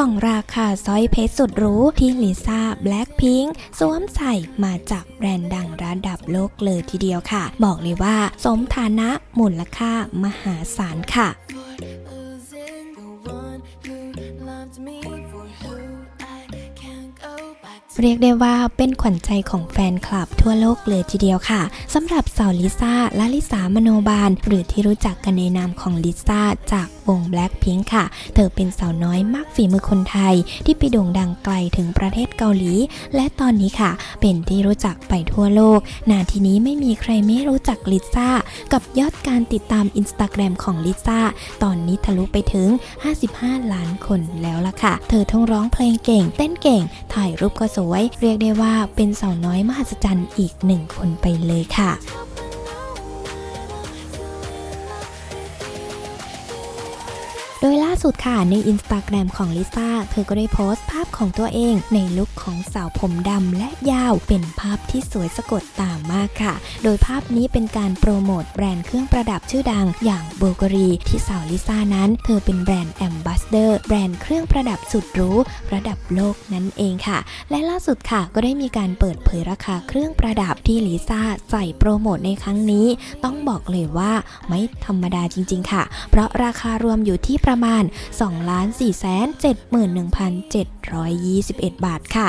ส่องราคาสร้อยเพชรสุดหรูที่ลิซ่าแบล็คพิงค์สวมใส่มาจากแบรนด์ดังระดับโลกเลยทีเดียวค่ะ บอกเลยว่า สมฐานะมูลค่ามหาศาลค่ะ เรียกได้ว่าเป็นขวัญใจของแฟนคลับทั่วโลกเลยทีเดียวค่ะสำหรับสาวลิซ่าและลิสามโนบาล หรือที่รู้จักกันในนามของลิซ่าจากวง Blackpink ค่ะ เธอเป็นสาวน้อยมากฝีมือคนไทย ที่ไปโด่งดังไกลถึงประเทศเกาหลี และตอนนี้ค่ะ เป็นที่รู้จักไปทั่วโลก นาทีนี้ไม่มีใครไม่รู้จักลิซ่า กับยอดการติดตามอินสตาแกรมของลิซ่า ตอนนี้ทะลุไปถึง 55 ล้านคนแล้วล่ะค่ะ เธอทั้งร้องเพลงเก่ง เต้นเก่ง ถ่ายรูปก็สวยเรียกได้ว่าเป็นสาวน้อยมหัศจรรย์อีกหนึ่งคนไปเลยค่ะ โดยล่าสุดค่ะในอินสตาแกรมของลิซ่าเธอก็ได้โพสต์ภาพของตัวเอง ในลุคของสาวผมดำและยาวเป็นภาพที่สวยสะกดตามมากค่ะ โดยภาพนี้เป็นการโปรโมทแบรนด์เครื่องประดับชื่อดัง อย่างโบเกอรีที่สาวลิซ่านั้น เธอเป็นแบรนด์แอมบาสเดอร์แบรนด์เครื่องประดับสุดรู้ระดับโลกนั่นเองค่ะ และล่าสุดค่ะก็ได้มีการเปิดเผยราคาเครื่องประดับที่ลิซ่าใส่โปรโมทในครั้งนี้ ต้องบอกเลยว่าไม่ธรรมดาจริง ๆ ค่ะ เพราะราคารวมอยู่ที่ประมาณ 2 4 7 1 721 บาทค่ะ